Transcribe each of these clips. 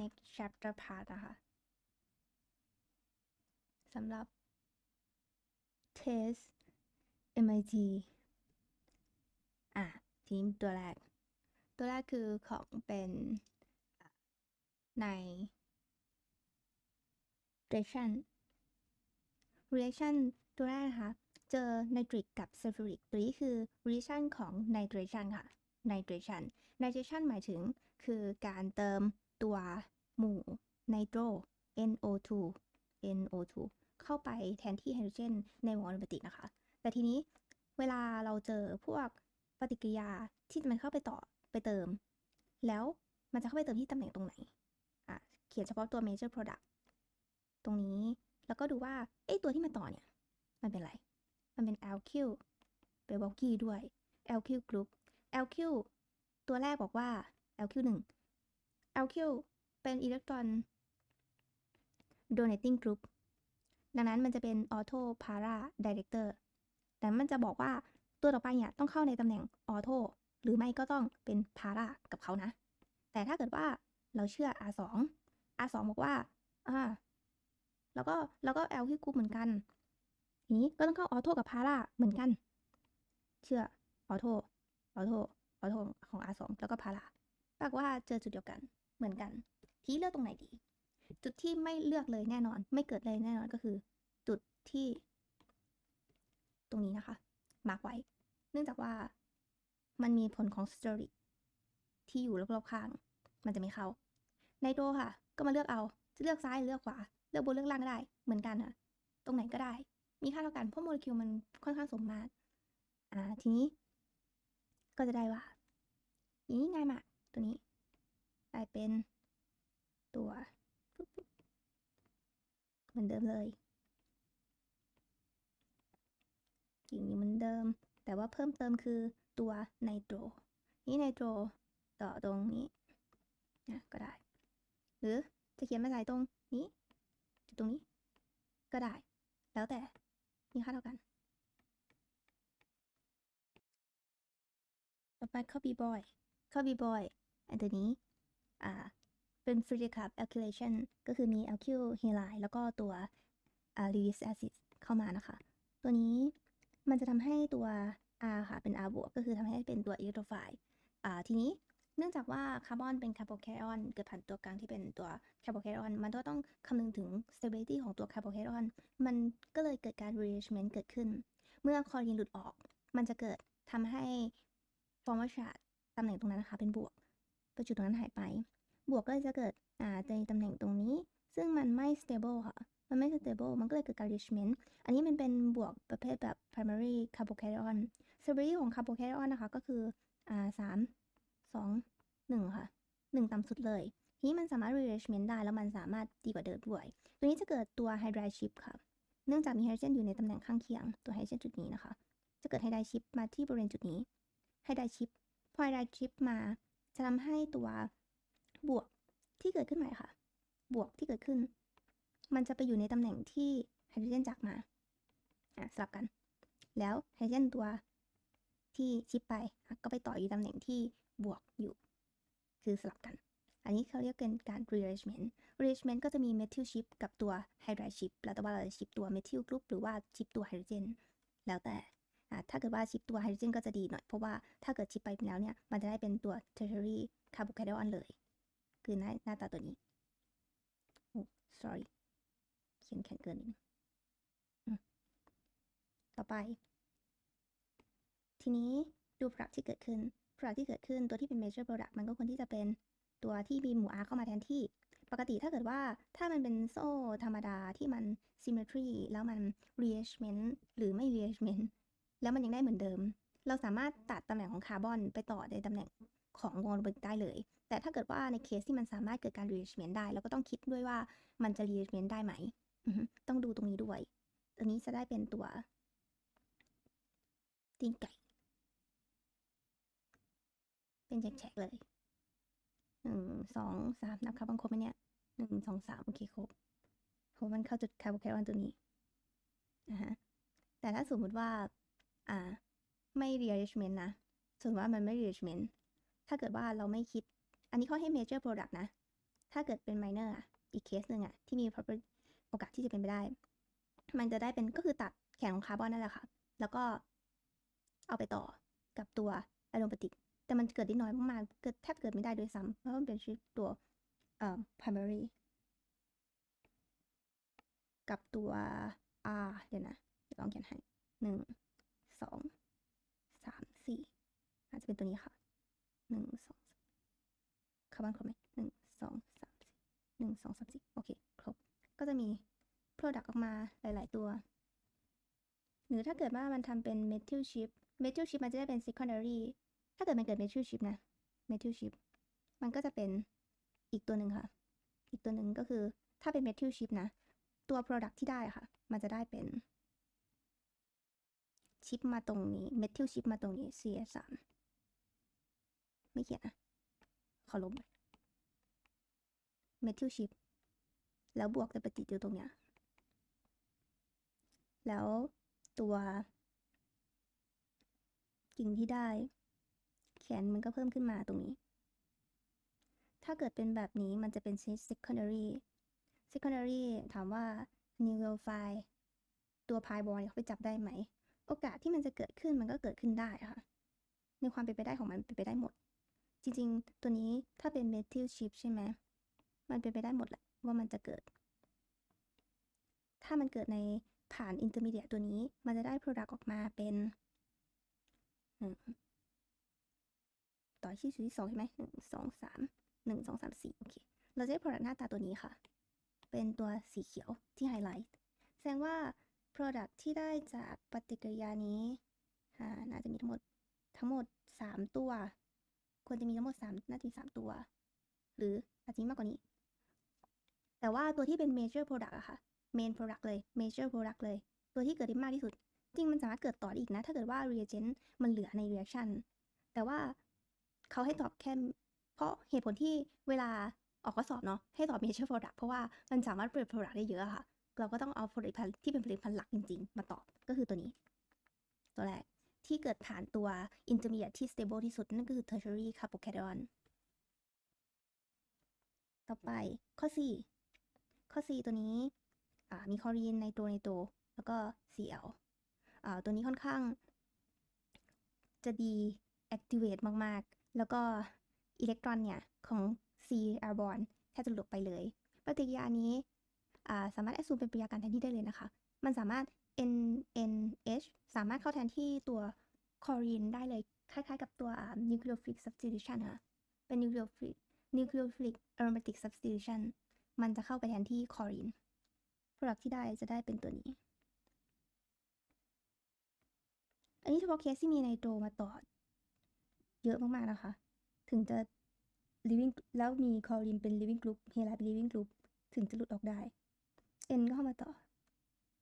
next chapter part นะคะสำหรับ test MIT อะทีนี้ตัวแรก ตัวแรกคือของเป็นใน reaction reaction ตัวแรกนะคะเจอไนตริกกับซัลฟูริกตัวนี้คือ reaction ของไนเตรชันค่ะไนเตรชันไนเตรชันหมายถึงคือการเติม ตัวหมู่ไนโตร NO2 NO2 เข้าไปแทนที่ไฮโดรเจนในวงอนุปติกนะคะ แต่ทีนี้เวลาเราเจอพวกปฏิกิริยาที่มันเข้าไปต่อไปเติม แล้วมันจะเข้าไปเติมที่ตำแหน่งตรงไหนอะเขียนเฉพาะตัว major product ตรงนี้แล้วก็ดูว่าไอ้ตัวที่มาต่อเนี่ย มันเป็นอะไร มันเป็น LQ เป็น w a l k i ด้วย LQ group LQ ตัวแรกบอกว่า LQ 1 LQ เป็นอิเล็กตรอน donating group ดังนั้นมันจะเป็น auto para director แต่มันจะบอกว่าตัวต่อไปเนี่ยต้องเข้าในตำแหน่ง auto หรือไม่ก็ต้องเป็น para กับเขานะ แต่ถ้าเกิดว่าเราเชื่อ R2 R2 บอกว่า อ่า แล้วก็แล้วก็ LQ group เหมือนกัน ทีนี้ก็ต้องเข้า auto กับ para เหมือนกัน เชื่อ auto auto auto ของ R2 แล้วก็ para ปรากว่าเจอจุดเดียวกัน เหมือนกัน ทีเลือกตรงไหนดี จุดที่ไม่เลือกเลยแน่นอน ไม่เกิดเลยแน่นอนก็คือ จุดที่ ตรงนี้นะคะ มาร์กไว้ เนื่องจากว่ามันมีผลของสเตอริกที่อยู่รอบๆข้าง มันจะไม่เข้าไนโตรค่ะ ก็มาเลือกเอา จะเลือกซ้ายหรือเลือกขวา เลือกบนเลือกล่างก็ได้ เหมือนกันค่ะตรงไหนก็ได้ มีค่าเท่ากัน เพราะโมเลกุลมันค่อนข้างสมมาตร อ่า ทีนี้ ก็จะได้ว่าอย่างนี้ง่ายมาก ตัวนี้ กลายเป็นตัวเหมือนเดิมเลยกิ่งนี้เหมือนเดิม แต่ว่าเพิ่มเติมคือตัวไนโตร นี่ไนโตรต่อตรงนี้นะก็ได้ หรือจะเขียนมาใส่ตรงนี้จุดตรงนี้ ก็ได้ แล้วแต่มีค่าเท่ากัน ต่อไปข้อ B boy ข้อ B boy อันตัวนี้ อ่าเป็น f r i d r i c a p alkylation ก็คือมี alkyl halide แล้วก็ตัวอ่า release acid เข้ามานะคะ ตัวนี้มันจะทำให้ตัว R ค่ะ เป็น R บวกก็คือทำให้เป็นตัว electrophile อ่าทีนี้เนื่องจากว่าคาร์บอนเป็นคาร์โบแคออนเกิดผ่านตัวกลางที่เป็นตัวคาร์โบแคออน มันก็ต้องคำนึงถึง stability ของตัวคาร์โบแคออน มันก็เลยเกิดการ rearrangement เกิดขึ้น เมื่อคลอรีนหลุดออก มันจะเกิดทำให้ formal charge ตำแหน่งตรงนั้นนะคะเป็นบวก ประจุตรงนั้นหายไป บวกก็เลยจะเกิดอ่าในตำแหน่งตรงนี้ ซึ่งมันไม่ stable ค่ะ มันไม่ stable มันก็เลยเกิดการ rearrangement อันนี้มันเป็นบวกประเภทแบบ primary carbocation stability ของ carbocation นะคะ ก็คืออ่าสามสองหนึ่งค่ะหนึ่งต่ำสุดเลยทีนี้มันสามารถ rearrangement ได้แล้วมันสามารถดีกว่าเดิมด้วย ตัวนี้จะเกิดตัว hydride shift ค่ะ เนื่องจากมีไฮโดรเจนอยู่ในตำแหน่งข้างเคียง ตัวไฮโดรเจนจุดนี้นะคะ จะเกิดไฮไดรชิปมาที่บริเวณจุดนี้ไฮไดรชิปพอไฮไดรชิปมา จะทำให้ตัวบวกที่เกิดขึ้นใหม่ค่ะ บวกที่เกิดขึ้น มันจะไปอยู่ในตำแหน่งที่ไฮโดรเจนจากมาอะสลับกัน แล้วไฮโดรเจนตัวที่ชิปไปก็ไปต่ออยู่ตำแหน่งที่บวกอยู่ คือสลับกัน อันนี้เขาเรียกเป็นการ rearrangement rearrangement ก็จะมี methyl ship กับตัว hydride ship แล้วแต่ว่าเราจะชิปตัว methyl group หรือว่าชิปตัวไฮโดรเจนแล้วแต่ ถ้าเกิดว่าชิปตัวไฮโดรเจนก็จะดีหน่อย เพราะว่าถ้าเกิดชิปไปแล้วเนี่ย มันจะได้เป็นตัว tertiary carbocation เลย คือหน้าหน้าตาตัวนี้โอ้ sorry เขียนแข็งเกินนิดนึงต่อไป ทีนี้ดู product ที่เกิดขึ้น product ที่เกิดขึ้นตัวที่เป็น major product มันก็ควรที่จะเป็นตัวที่มีหมู่ R เข้ามาแทนที่ ปกติถ้าเกิดว่าถ้ามันเป็นโซ่ธรรมดาที่มัน symmetry แล้วมัน rearrangement หรือไม่ rearrangement แล้วมันยังได้เหมือนเดิม เราสามารถตัดตำแหน่งของคาร์บอนไปต่อในตำแหน่งของวงระเบิดได้เลย แต่ถ้าเกิดว่าในเคสที่มันสามารถเกิดการ rearrangement ได้ เราก็ต้องคิดด้วยว่ามันจะ rearrangement ได้ไหม ต้องดูตรงนี้ด้วยอันนี้จะได้เป็นตัวตีนไก่ เป็นแฉกๆเลยหนึ่งสองสามนับคาร์บอนครบไหมเนี่ยหนึ่งสองสามโอเคครบเพราะมันเข้าจุดคาร์บอนแครอนตัวนี้นะฮะแต่ถ้าสมมุติว่า อ่า ไม่ rearrangement นะสมมติว่ามันไม่ rearrangement ถ้าเกิดว่าเราไม่คิด อันนี้เขาให้ major product นะ ถ้าเกิดเป็น minor อะอีกเคสหนึ่งอะที่มี property โอกาสที่จะเป็นไปได้ มันจะได้เป็นก็คือตัดแขนของคาร์บอนนั่นแหละค่ะ แล้วก็เอาไปต่อกับตัวอะโรมาติก แต่มันเกิดได้น้อยมากๆ เกิดแทบเกิดไม่ได้ด้วยซ้ำเพราะมันเป็นชื่อตัวเอ่อ primary กับตัว R เดี๋ยวนะ เดี๋ยวลองเขียนให้หนึ่ง สองสามสี่อาจจะเป็นตัวนี้ค่ะหนึ่งสองคาร์บอนครบไหมหนึ่งสองสามสี่หนึ่งสองสามสี่โอเค ครบ ก็จะมี Product ออกมาหลาย ๆ ตัว หรือถ้าเกิดว่ามันทำเป็น Methyl Chip Methyl Chip มันจะได้เป็น Secondary ถ้าเกิดมันเกิด Methyl Chip นะ Methyl Chip มันก็จะเป็นอีกตัวหนึ่งค่ะ อีกตัวหนึ่งก็คือถ้าเป็น Methyl Chip นะ ตัว Product ที่ได้ค่ะ มันจะได้เป็น ชิปมาตรงนี้ Methyl Chip มาตรงนี้ CS3 ไม่เขียนนะขอลบ Methyl Chip แล้วบวกกับปฏิอยู่ตรงเนี้ย แล้วตัวกิ่งที่ได้ แขนมันก็เพิ่มขึ้นมาตรงนี้ ถ้าเกิดเป็นแบบนี้มันจะเป็น secondary secondary ถามว่า nucleophile ตัว pi bond เขาไปจับได้ไหม โอกาสที่มันจะเกิดขึ้นมันก็เกิดขึ้นได้ค่ะ ในความเป็นไปได้ของมันเป็นไปได้หมด จริงๆ ตัวนี้ถ้าเป็น methyl chip ใช่ไหมมันเป็นไปได้หมดแหละว่ามันจะเกิด ถ้ามันเกิดในผ่าน intermediate ตัวนี้ มันจะได้ product ออกมาเป็นต่อที่สูตรที่สองใช่ไหมหนึ่งสองสามหนึ่งสองสามสี่โอเค เราจะได้ product หน้าตาตัวนี้ค่ะ เป็นตัวสีเขียวที่ไฮไลท์ แสดงว่า product ที่ได้จากปฏิกิริยานี้น่าจะมีทั้งหมดทั้งหมดสามตัว ควรจะมีทั้งหมดสามน่าจะมีสามตัว หรืออาจจะมีมากกว่านี้ แต่ว่าตัวที่เป็น major product อะค่ะ main product เลย major product เลย ตัวที่เกิดได้มากที่สุด จริงมันสามารถเกิดต่อได้อีกนะ ถ้าเกิดว่า reagent มันเหลือใน reaction แต่ว่าเขาให้ตอบแค่ เพราะเหตุผลที่เวลาออกข้อสอบเนาะให้ตอบ major product เพราะว่ามันสามารถเปิด product ได้เยอะค่ะ เราก็ต้องเอาผลิตภัณฑ์ที่เป็นผลิตภัณฑ์หลักจริง ๆ มาตอบก็คือตัวนี้ ตัวแรกที่เกิดผ่านตัว intermediate ที่ stable ที่สุด นั่นก็คือ tertiary carbocation ต่อไปข้อ 4 ข้อ 4 ตัวนี้มีคลอรีนไนโตรไนโตรแล้วก็ Cl อ่าตัวนี้ค่อนข้าง จะดี activate มาก ๆ แล้วก็อิเล็กตรอนเนี่ย ของ C airborne แทบจะหลุดไปเลย ปฏิกิริยานี้ สามารถแอดซูมเป็นปฏิกิริยาการแทนที่ได้เลยนะคะ มันสามารถ NNH สามารถเข้าแทนที่ตัวคอรีนได้เลย คล้ายๆ กับตัว nucleophilic substitution ค่ะ เป็น nucleophilic nucleophilic aromatic substitution มันจะเข้าไปแทนที่คอรีน product ที่ได้จะได้เป็นตัวนี้ อันนี้เฉพาะเคสที่มีไนโตรมาต่อ เยอะมาก ๆ นะคะ ถึงจะ living แล้วมีคอรีนเป็น living group เฮไลเป็น living group ถึงจะหลุดออกได้ N ก็เข้ามาต่อ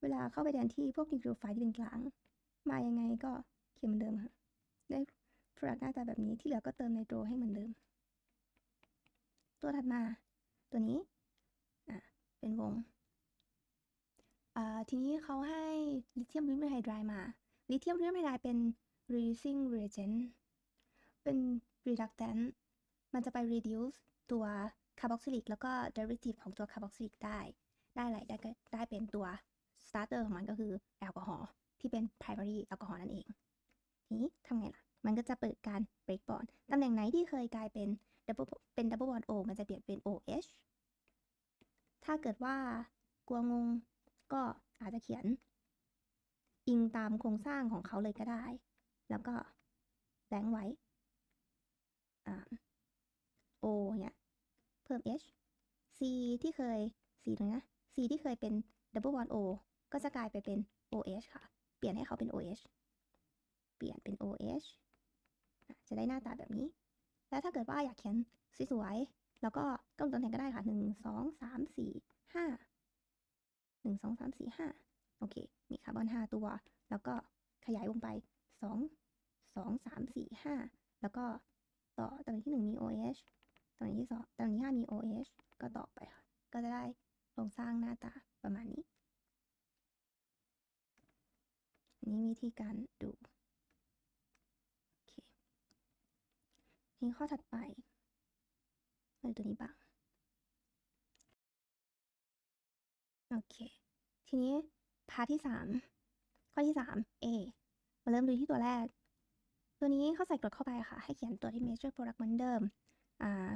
เวลาเข้าไปแทนที่พวกนิวคลีโอไฟล์ที่เป็นกลาง มายังไงก็เขียนเหมือนเดิมค่ะ ได้ product หน้าตาแบบนี้ที่เหลือก็เติมไนโตรให้เหมือนเดิม ตัวถัดมา ตัวนี้อะเป็นวงอ่าทีนี้เขาให้ลิเธียมริมไฮไดรมา ลิเธียมริมไฮไดรเป็น reducing reagent เป็น reductant มันจะไป reduce ตัว carboxylic แล้วก็ derivative ของตัว carboxylic ได้ ได้อะไรได้ก็ได้เป็นตัว starter ของมันก็คือแอลกอฮอล์ที่เป็น primary แอลกอฮอล์นั่นเอง ทีนี้ทำไงล่ะ มันก็จะเปิดการ break bond ตำแหน่งไหนที่เคยกลายเป็น double เป็น double bond O มันจะเปลี่ยนเป็น OH ถ้าเกิดว่ากลัวงงก็อาจจะเขียน อิงตามโครงสร้างของเขาเลยก็ได้ แล้วก็แบงไว้อ่า O เนี่ย เพิ่ม H C ที่เคย C ตรงนี้นะ ที่เคยเป็น double bond O ก็จะกลายไปเป็น OH ค่ะ เปลี่ยนให้เขาเป็น OH เปลี่ยนเป็น OH จะได้หน้าตาแบบนี้ แล้วถ้าเกิดว่าอยากเขียนสวยๆแล้วก็กำหนดตำแหน่งก็ได้ค่ะหนึ่งสองสามสี่ห้าหนึ่งสองสามสี่ห้าโอเค มีคาร์บอนห้าตัว แล้วก็ขยายวงไปสองสองสามสี่ห้าแล้วก็ต่อตำแหน่งที่หนึ่งมี OH ตำแหน่งที่สองตำแหน่งที่ห้ามี OH ก็ต่อไปค่ะ ก็จะได้ รงสร้างหน้าตาประมาณนี้ นี่วิธีการดูโอเคทีข้อถัดไปมาดูตัวนี้บ้าง โอเค ทีนี้พาร์ทที่สามข้อที่สาม A มาเริ่มดูที่ตัวแรก ตัวนี้เขาใส่กรดเข้าไปค่ะ ให้เขียนตัวที่ major product เหมือนเดิม อ่า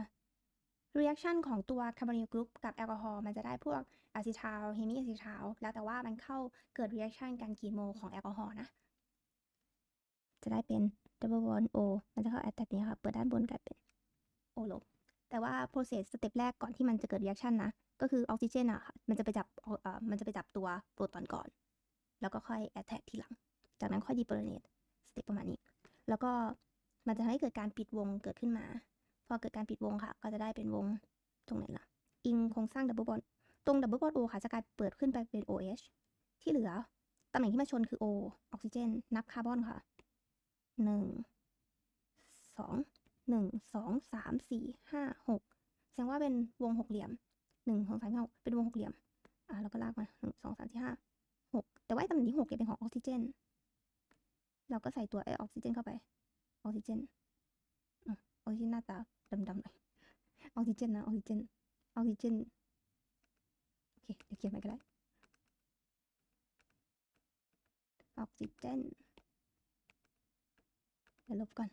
reaction ของตัวคาร์บอนิลกรุ๊ปกับแอลกอฮอล์มันจะได้พวกอะซิทาลเฮมิอะซิทาลแล้วแต่ว่ามันเข้าเกิด reaction กันกี่โมลของแอลกอฮอล์นะ จะได้เป็น double bond O มันจะเข้า attack นี้ค่ะ เปิดด้านบนกลายเป็น O ลบแต่ว่า process สเต็ปแรกก่อนที่มันจะเกิด reaction นะ ก็คือออกซิเจนอะค่ะมันจะไปจับเอ่อมันจะไปจับตัวโปรตอนก่อน แล้วก็ค่อย attack ทีหลัง จากนั้นค่อย deprotonate สเต็ปประมาณนี้ แล้วก็มันจะทำให้เกิดการปิดวงเกิดขึ้นมา พอเกิดการปิดวงค่ะ ก็จะได้เป็นวงตรงไหนล่ะ อิงโครงสร้างดับเบิลบอนตรงดับเบิลบอนโอค่ะ จะกลายเปิดขึ้นไปเป็น OH ที่เหลือตำแหน่งที่มาชนคือ O ออกซิเจน นับคาร์บอนค่ะหนึ่งสองหนึ่งสองสามสี่ห้าหกแสดงว่าเป็นวงหกเหลี่ยมหนึ่งสองสามสี่ห้าเป็นวงหกเหลี่ยม อ่าเราก็ลากมาหนึ่งสองสามสี่ห้าหกแต่ว่าตำแหน่งที่หกเนี่ยเป็นของออกซิเจน เราก็ใส่ตัวไอออกซิเจนเข้าไป ออกซิเจน ออกซิเจนหน้าตาดำๆหน่อยออกซิเจนนะออกซิเจนออกซิเจนโอเคเดี๋ยวเขียนใหม่ก็ได้ออกซิเจนเดี๋ยวลบก่อน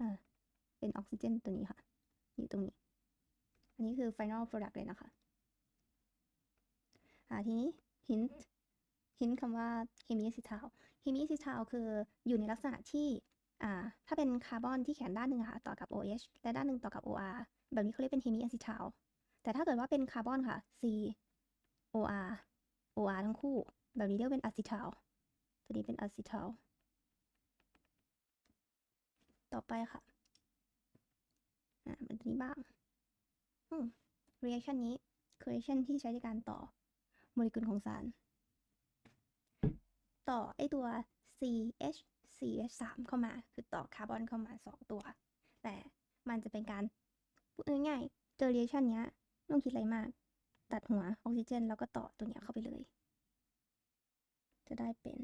อ่าเป็นออกซิเจนตัวนี้ค่ะอยู่ตรงนี้ อันนี้คือ final product เลยนะคะอ่าทีนี้ hint hint คำว่า hemiacetal hemiacetal คืออยู่ในลักษณะที่อ่าถ้าเป็นคาร์บอนที่แขนด้านหนึ่งค่ะ ต่อกับ OH และด้านหนึ่งต่อกับ OR แบบนี้เขาเรียกเป็น hemiacetal แต่ถ้าเกิดว่าเป็นคาร์บอนค่ะ C OR OR ทั้งคู่ แบบนี้เรียกเป็น acetal ตัวนี้เป็น acetal ต่อไปค่ะ อ่าเหมือนตัวนี้บ้างอืม reaction นี้คือ reaction ที่ใช้ในการต่อโมเลกุลของสาร ต่อไอตัว CH CH 3เข้ามา คือต่อคาร์บอนเข้ามา 2 ตัว แต่มันจะเป็นการพูดง่ายๆเจอ reaction เนี้ยไม่ต้องคิดอะไรมาก ตัดหัวออกซิเจน แล้วก็ต่อตัวเนี้ยเข้าไปเลย จะได้เป็น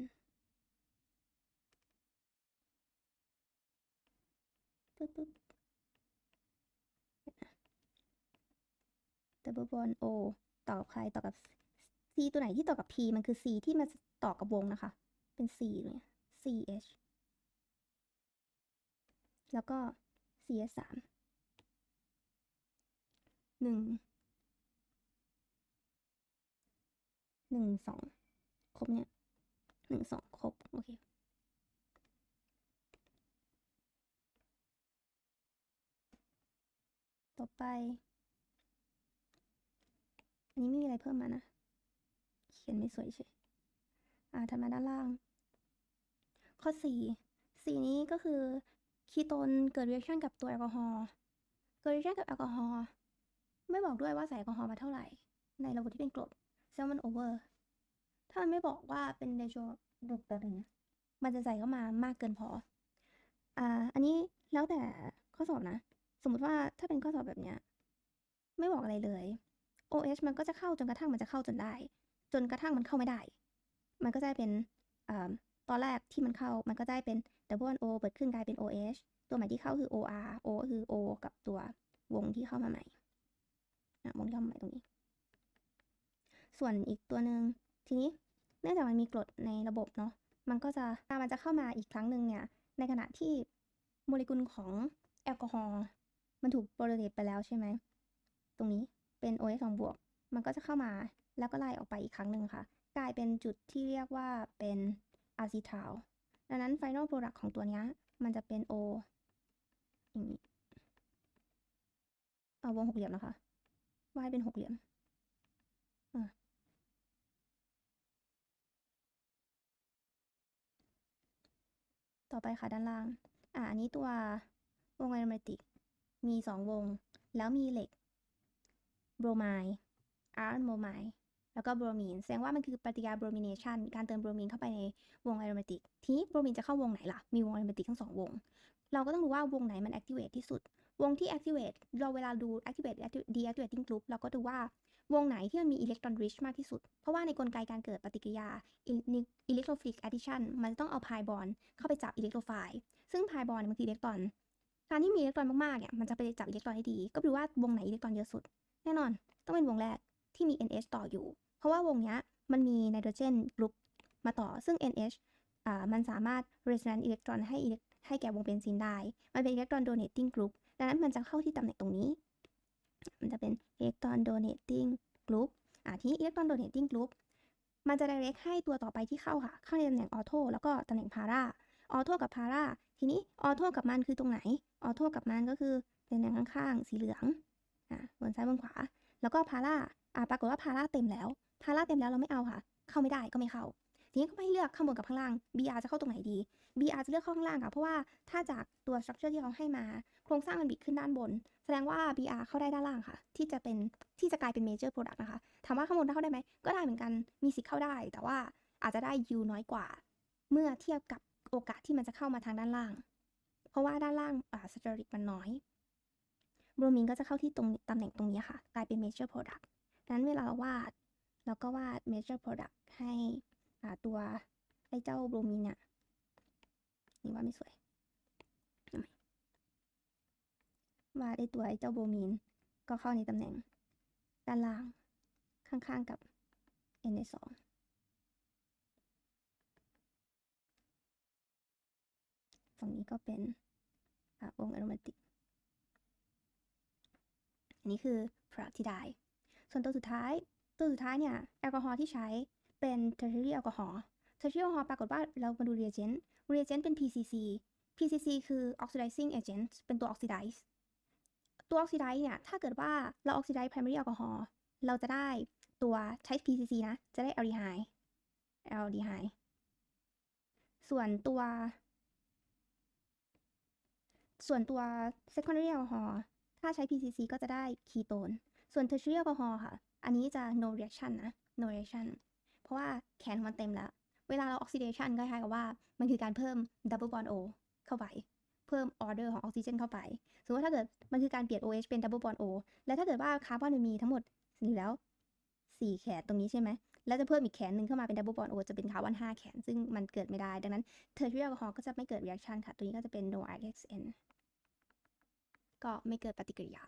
ปึ๊บปึ๊บ double bond O ต่อกับใครต่อกับ C ตัวไหนที่ต่อกับ P มันคือ C ที่มา ต่อกับวงนะคะ เป็น C เลย CH แล้วก็ CS สามหนึ่งหนึ่งสองครบเนี่ยหนึ่งสองครบ โอเคต่อไป อันนี้ไม่มีอะไรเพิ่มมานะ เขียนไม่สวยเฉย อ่าถัดมาด้านล่าง ข้อสี่สี่นี้ก็คือคีโตนเกิด reaction กับตัวแอลกอฮอล์เกิด reaction กับแอลกอฮอล์ไม่บอกด้วยว่าใส่แอลกอฮอล์มาเท่าไหร่ ในระบบที่เป็นกรดแซลมันโอเวอร์ถ้ามันไม่บอกว่าเป็นเรโชดุต่อหนึ่งมันจะใส่เข้ามามากเกินพออ่าอันนี้แล้วแต่ข้อสอบนะ สมมุติว่าถ้าเป็นข้อสอบแบบเนี้ยไม่บอกอะไรเลย OH มันก็จะเข้าจนกระทั่งมันจะเข้าจนได้ จนกระทั่งมันเข้าไม่ได้ มันก็จะเป็นอตอนแรกที่มันเข้ามันก็จะเป็น double O เปิดขึ้นกลายเป็น OH ตัวใหม่ที่เข้าคือ OR O คือ O กับตัววงที่เข้ามาใหม่อะวงที่เข้ามาใหม่ตรงนี้ ส่วนอีกตัวหนึ่งทีนี้เนื่องจากมันมีกรดในระบบเนาะมันก็จะมันจะเข้ามาอีกครั้งหนึ่งเนี่ย ในขณะที่โมเลกุลของแอลกอฮอล์มันถูกโปรเลตไปแล้วใช่ไหม ตรงนี้เป็น OH 2บวก มันก็จะเข้ามาแล้วก็ไล่ออกไปอีกครั้งหนึ่งค่ะ กลายเป็นจุดที่เรียกว่าเป็นอะซิทาลดังนั้น final product ของตัวนี้มันจะเป็น O อย่างนี้เอาวงหกเหลี่ยมนะคะวาดเป็นหกเหลี่ยมต่อไปค่ะด้านล่าง อะอันนี้ตัววงไอโรเมติก มีสองวง แล้วมีเหล็กโบรไมด์อาร์โมไมด์ แล้วก็โบรมีนแสดงว่ามันคือปฏิกิริยาโบรมิเนชันการเติมโบรมีนเข้าไปในวงไอโรเมติกทีนี้โบรมีนจะเข้าวงไหนล่ะ มีวงไอโรเมติกทั้งสองวง เราก็ต้องดูว่าวงไหนมัน activate ที่สุด วงที่ activate เราเวลาดู activate deactivating group เราก็ดูว่าวงไหนที่มันมี electron rich มากที่สุด เพราะว่าในกลไกการเกิดปฏิกิริยา electrophilic addition มันต้องเอา pi bond เข้าไปจับ electrophile ซึ่ง pi bond มันคืออิเล็กตรอน การที่มีอิเล็กตรอนมากๆเนี่ยมันจะไปจับอิเล็กตรอนได้ดี ก็ดูว่าวงไหนอิเล็กตรอนเยอะสุด แน่นอน ต้องเป็นวงแรกที่มี NH ต่ออยู่ เพราะว่าวงเนี้ยมันมีไนโตรเจนกรุ๊ปมาต่อซึ่ง NH อ่ามันสามารถ resonance อิเล็กตรอนให้ให้แก่วงเบนซินได้ มันเป็นอิเล็กตรอน donating group ดังนั้นมันจะเข้าที่ตำแหน่งตรงนี้ มันจะเป็นอิเล็กตรอน donating group อ่าทีนี้อิเล็กตรอน donating group มันจะ direct ให้ตัวต่อไปที่เข้าค่ะ เข้าในตำแหน่งออโต้แล้วก็ตำแหน่งพาราออโต้กับพาราทีนี้ออโต้กับมันคือตรงไหน ออโต้กับมันก็คือตำแหน่งข้างๆสีเหลือง อ่าบนซ้ายบนขวา แล้วก็พาราอ่าปรากฏว่าพาราเต็มแล้ว พาราเต็มแล้วเราไม่เอาค่ะ เข้าไม่ได้ก็ไม่เข้า ทีนี้ก็ไม่เลือกข้างบนกับข้างล่าง BR จะเข้าตรงไหนดี BR จะเลือกเข้าข้างล่างค่ะ เพราะว่าถ้าจากตัว structure ที่เขาให้มา โครงสร้างมันบิดขึ้นด้านบน แสดงว่า BR เข้าได้ด้านล่างค่ะ ที่จะเป็นที่จะกลายเป็น major product นะคะ ถามว่าข้างบนเข้าได้ไหม ก็ได้เหมือนกัน มีสิทธิ์เข้าได้ แต่ว่าอาจจะได้ U น้อยกว่า เมื่อเทียบกับโอกาสที่มันจะเข้ามาทางด้านล่าง เพราะว่าด้านล่างอ่าสเตอริกมันน้อยบรมินก็จะเข้าที่ตรงตำแหน่งตรงนี้ค่ะ กลายเป็น major product นั้นเวลาเราวาด เราก็วาด major product ให้ตัวไอ้เจ้าบรมินเนี่ยนี่ว่าไม่สวย วาดไอ้ตัวไอ้เจ้าโบรมินก็เข้าในตำแหน่งด้านล่างข้างๆกับ Na2 ฝั่งนี้ก็เป็นอ่าวงอโรมาติก อันนี้คือ product ที่ได้ ส่วนตัวสุดท้าย ตัวสุดท้ายเนี่ยแอลกอฮอล์ที่ใช้เป็น tertiary แอลกอฮอล์ tertiary แอลกอฮอล์ปรากฏว่าเรามาดู reagent reagent เป็น PCC PCC คือ oxidizing agent เป็นตัว oxidize ตัว oxidize เนี่ยถ้าเกิดว่าเรา oxidize primary แอลกอฮอล์เราจะได้ตัวใช้ PCC นะ จะได้ aldehyde aldehyde ส่วนตัว ส่วนตัว secondary แอลกอฮอล์ถ้าใช้ PCC ก็จะได้คีโตน ส่วน tertiary แอลกอฮอล์ค่ะ อันนี้จะ no reaction นะ no reaction เพราะว่าแขนมันเต็มแล้ว เวลาเรา oxidation ก็คล้ายกับว่า มันคือการเพิ่ม double bond O เข้าไป เพิ่ม order ของออกซิเจนเข้าไป สมมติว่าถ้าเกิดมันคือการเปลี่ยน OH เป็น double bond O แล้วถ้าเกิดว่าคาร์บอนมันมีทั้งหมดอยู่แล้ว 4 แขนตรงนี้ใช่ไหม แล้วจะเพิ่มอีกแขนหนึ่งเข้ามาเป็น double bond O จะเป็นคาร์บอน5แขน ซึ่งมันเกิดไม่ได้ ดังนั้น tertiary แอลกอฮอล์ก็จะไม่เกิด reaction ค่ะ ตัวนี้ก็จะเป็น no reaction ก็ไม่เกิดปฏิกิริยา